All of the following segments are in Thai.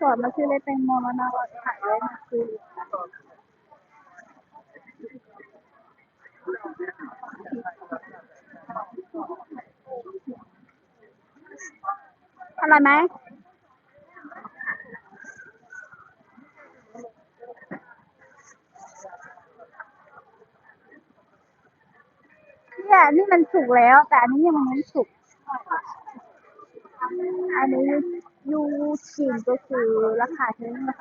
สอนมาชื่อเล่นแตงโมแล้วนะว่าถ่ายไว้นะคืออะไรไหมเนี่ยนี่มันสุกแล้ว แต่อันนี้ยังไม่สุกอันนี้ ยูชินก็คือราคาเท่าไหร่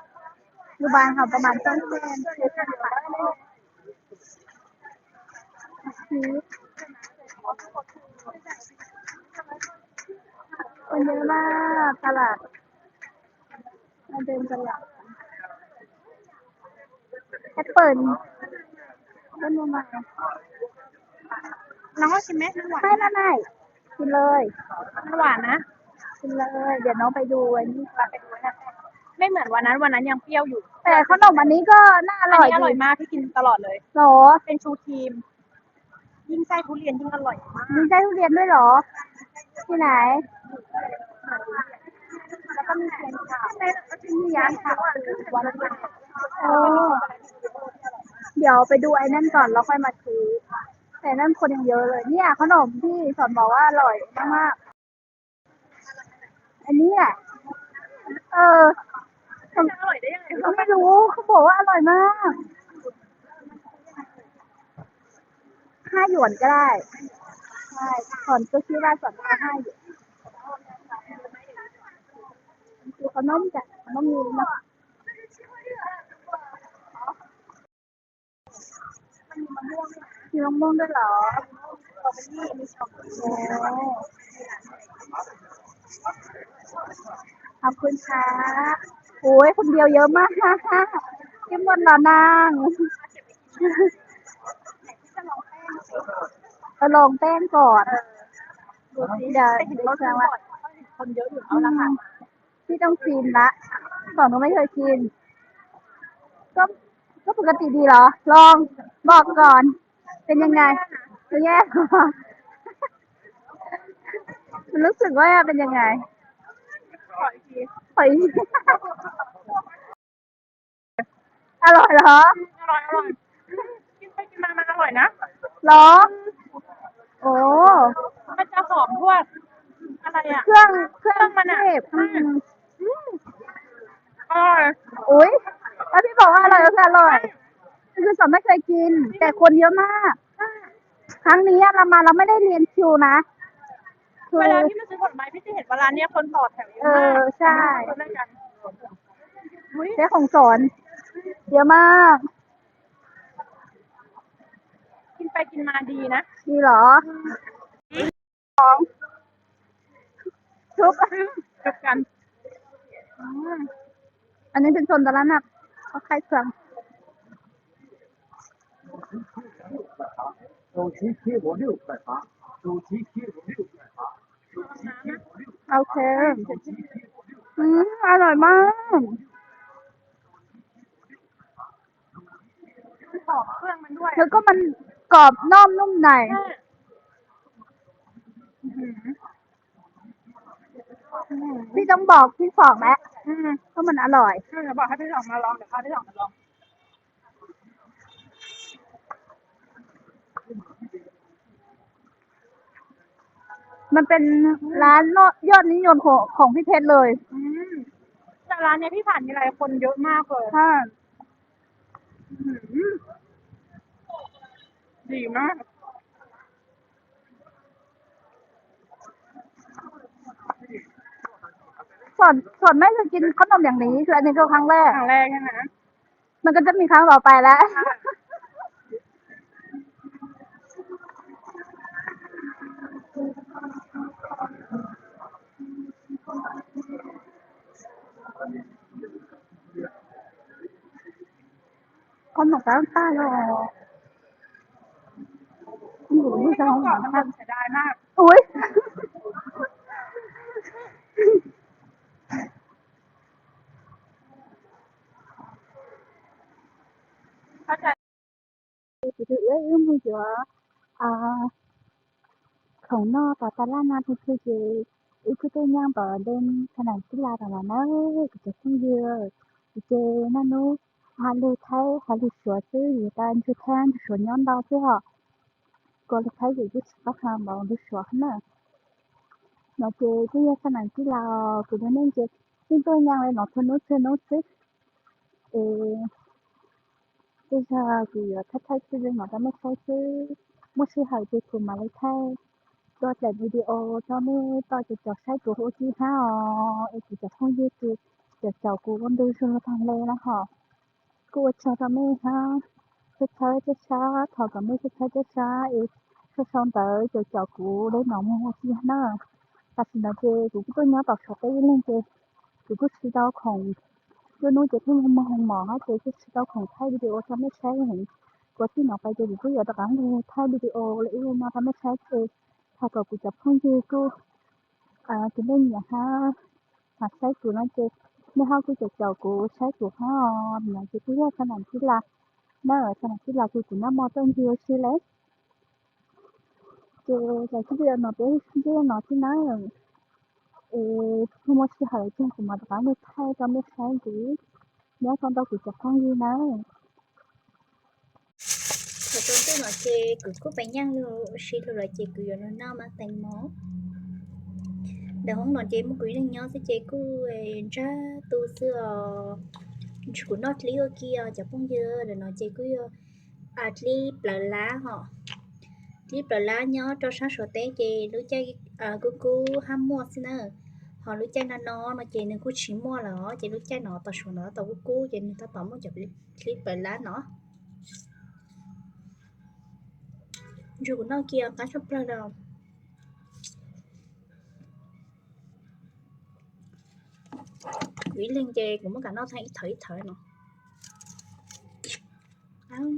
ยูบานค่ะประมาณต้นเส้นเจ็ดสิบบาทชีสคนเยอะมากตลาดมาเดินตลาดแอปเปิลต้นมะม่วงน้องชิมไหมหวานไม่ไม่ไม่กินเลยหวานนะ กินเลย เดี๋ยวน้องไปดูอันนี้ไปดูนะไม่เหมือนวันนั้นวันนั้นยังเปรี้ยวอยู่แต่ขนมอันนี้ก็น่าออันร่อยนี้อร่อยดีมากพี่กินตลอดเลย เหรอเป็นชูครีม ยิ่งไส้ทุเรียนยิ่งอร่อยมากมีไส้ทุเรียนด้วยเหรอ ที่ไหน แล้วก็มีเทียนขาวแล้วก็มียานขาววันละโอ้เดี๋ยวไปดูไอ้นั่นก่อนแล้วค่อยมาซื้อแต่นั่นคนยังเยอะเลย เนี่ยขนมที่สอนบอกว่าอร่อยมากๆ อันนี้แหละ เออจะอร่อยได้ยังไงเขาไม่รู้เขาบอกว่าอร่อยมากห้าหยวนก็ได้ใช่สอนก็คิดว่าสอนว่าห้าหยวนคือขนมจ้ะขนมมีเนาะมีมะม่วงด้วยเหรอโอ้ ขอบคุณค่ะโอ้ยคนเดียวเยอะมากที่หมดแล้วนางจะลองแป้งก่อนดูสิเดี๋ยวแต่เห็นดูเขาแสซื้ดองว่าบ่อยคนเยอะอยู่เอาละค่ะพี่ต้องชิมละสองหนูไม่เคยกินก็ก็ปกติดีเหรอ ลองบอกก่อน เป็นยังไงจะแย่เหรอ มันรู้สึกว่าเป็นยังไง ขออีกทีหอยอร่อยเหรอ อร่อยอร่อยกินไปกินมามันอร่อยนะ เหรอ โอ้ มันจะหอมพวกอะไรอะ เครื่องเครื่องมันอะ เทศอืมอร่อยอุ้ยแล้วพี่บอกว่าอร่อยก็คืออร่อย คือสอนไม่เคยกิน แต่คนเยอะมาก ครั้งนี้เรามาเราไม่ได้เรียนคิวนะคือ เวลาพี่มาซื้อผลไม้พี่จะเห็นว่าร้านเนี้ยคนต่อแถวเยอะ เอ มาก อใช่ คนด้วยกันอุ๊ย ใช้ของสอนเยอะมาก กินไปกินมาดีนะ ดีเหรอของชุบ จบกัน อืมอันนี้เป็นโซนตลาดนัดเขาขายเครื่อง 手机贴我六块八，手机贴我六块八，手机贴我六， โอเค อืมอร่อยมากหอมเครื่องมันด้วยแล้วก็มันกรอบนอกนุ่มในพี่ต้องบอกพี่สองแล้วอืมว่ามันอร่อย เดี๋ยวบอกให้พี่สองมาลอง เดี๋ยวพาพี่สองมาลอง มันเป็นร้านยอดนิยมของของพี่เพชรเลย อืมแต่ร้านเนี้ยพี่ผ่านมีหลายคนเยอะมากเลยค่ะอืมดีมาก ส่วนส่วนไม่เคยกินขนมอย่างนี้คืออันนี้คือครั้งแรก ครั้งแรกใช่ไหมมันก็จะมีครั้งต่อไปแล้ว con một cái ta rồi ngủ như ก่อน sao มันแบบเสียดายมาก ui เข้าใจ thì tự ấy ưng chưa à khẩu no và tà la na thì คืออีกคือตัวอย่างต่อเดินขนาดกีฬาต่างๆนะก็จะต้องเยอะเจนั่นนู้ ฮาลูไทยฮาลูชัวซื้ออยู่ตานคือแทนชวนย้อนดาวที่ họ có được thấy gì chút bác hàng bảo được xóa nữa nó chế cái khả năng chỉ là của nó nên chế nhưng tôi nhang lại nó thôi nó thôi nó chứ ê bây giờ thì thắt thay chứ nó đã mất thay chứ mất sự hại thì của mà lấy thay tôi lại video cho nên tôi chỉ cho sai của hồ chí ha ê chỉ cho không gì thì để cháu của con đưa cho thằng lê nó họ Guacarameja, cha cha cha cha, thọ cả mấy cha cha cha cha, ít cha xong tới cho cho cụ lấy nòng mua chi nữa, ta xin nói chơi cụ cứ nhớ bảo sạch cái lên chơi, cụ cứ chỉ đau khổng, cứ nói chơi thêm mông hồng mỏ chơi cứ chỉ đau khổng thay video cho mấy trái hình, có chi nào phải chơi cụ giờ tao cảm thay video lấy u mà tao mấy chơi, thọ cả cụ chụp không chơi cụ, à cái bên nhà ha, mặt trái cụ chơi nó hao cái chậu của trái của hoa mà chỉ cứ ra sao làm chỉ là nó ở sao làm chỉ là cái của nó mò trong kia chỉ lấy cái là cái giờ nó bé cái nó chỉ nói là ờ ừ, ừ, không có chỉ hỏi chuyện của mà đó nó thay cho nó sai gì nếu con đâu của chậu không gì nói Thật tôi nói chị cứ cúp bánh nhang rồi, chị rồi chị cứ yêu nó nào mà thành món. Để không? Nói chế một quý đình nhau sẽ chế cứ ra tu xưa của nó lý ở kia chả phong dơ Để nói chế cứ À lý bờ lá họ. Lý bờ lá nhó cho sáng sổ tế chế Lúc chay à cứ cứ ham mua xin nữa họ lúc chay nó nó nó chế nên cứ chỉ mua là họ. Chế lúc chay nó tao sổ nó tao cứ cứ chế nên tao tao muốn chụp lý bờ lá nó. Rồi nó kia cá chép ra đâu quỷ lên chê cũng cả nó thấy thấy thở nó áo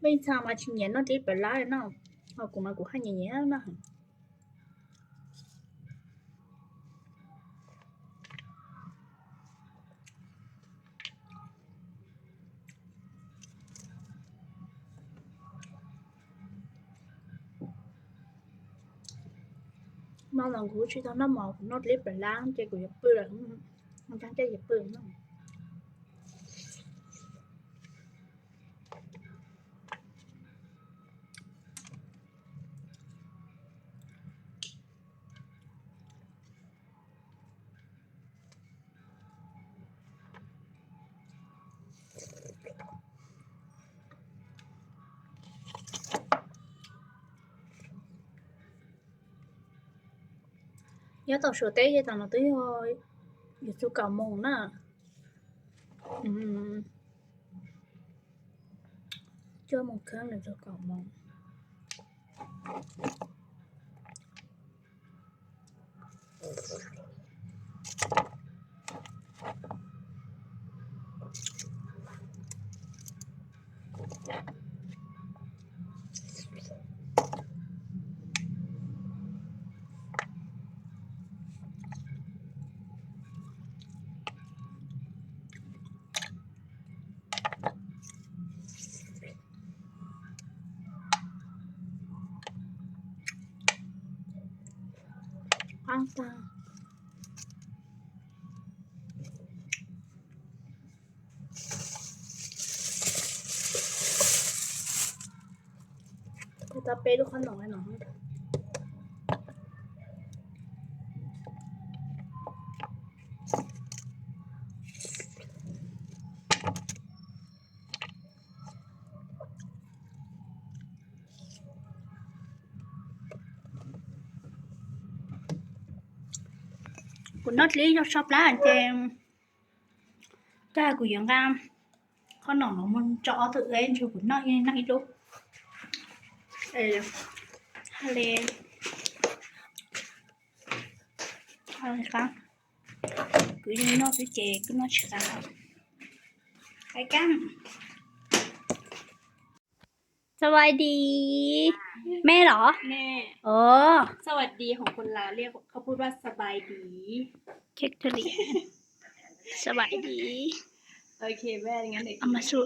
bây giờ mà chị nhớ nó đi bể lá nó họ cũng mà cũng hay nhớ nhẹ nó nó là của chị tao nó màu nó clip bể lá chơi của dập bự là không không chẳng chơi dập bự nó nhớ tao sửa tế cho tao nó tới thôi. Giờ chú cầu mùng nè cho một cái là cho cầu mùng างตาจะเปดูขนมใอ้หน่อย của nó lý cho shop lá anh em, cha của dưỡng cam con nó nó muốn cho tự lên cho của nó như này luôn Ê, hello, lên hay con cứ như nó cứ chè cứ nó chỉ cái cam สวัสดี แม่เหรอแม่เออสวัสดีของคนลาวเรียกเขาพูดว่าสบายดี เค้กทุเรียนสบายดี โอเคแม่งั้นเดี๋ยวเอามาสู้